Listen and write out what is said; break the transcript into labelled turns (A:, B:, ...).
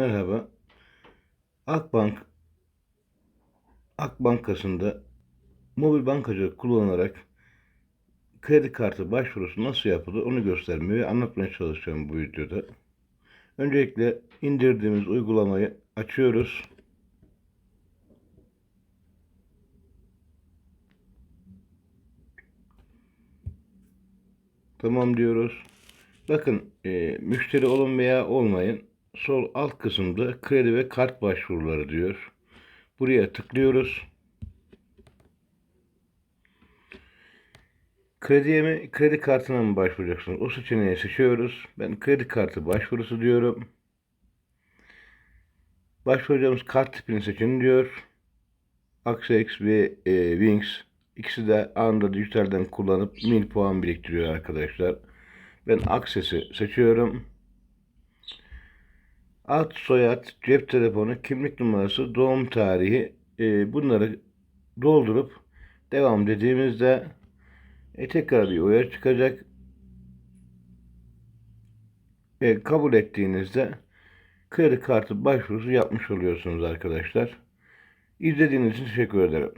A: Merhaba. Akbank Ak Bankası'nda mobil bankacılık kullanarak kredi kartı başvurusu nasıl yapılır onu göstermeye ve anlatmaya çalışacağım bu videoda. Öncelikle indirdiğimiz uygulamayı açıyoruz. Tamam diyoruz. Bakın e, müşteri olun veya olmayın sol alt kısımda kredi ve kart başvuruları diyor. Buraya tıklıyoruz. Krediye mi, kredi kartına mı başvuracaksınız? O seçeneği seçiyoruz. Ben kredi kartı başvurusu diyorum. Başvuracağımız kart tipini seçin diyor. Axex ve e, Wings ikisi de anında dijitalden kullanıp mil puan biriktiriyor arkadaşlar. Ben Access'i seçiyorum. Ad, soyad, cep telefonu, kimlik numarası, doğum tarihi e, bunları doldurup devam dediğimizde e, tekrar bir uyarı çıkacak. Ve kabul ettiğinizde kredi kartı başvurusu yapmış oluyorsunuz arkadaşlar. İzlediğiniz için teşekkür ederim.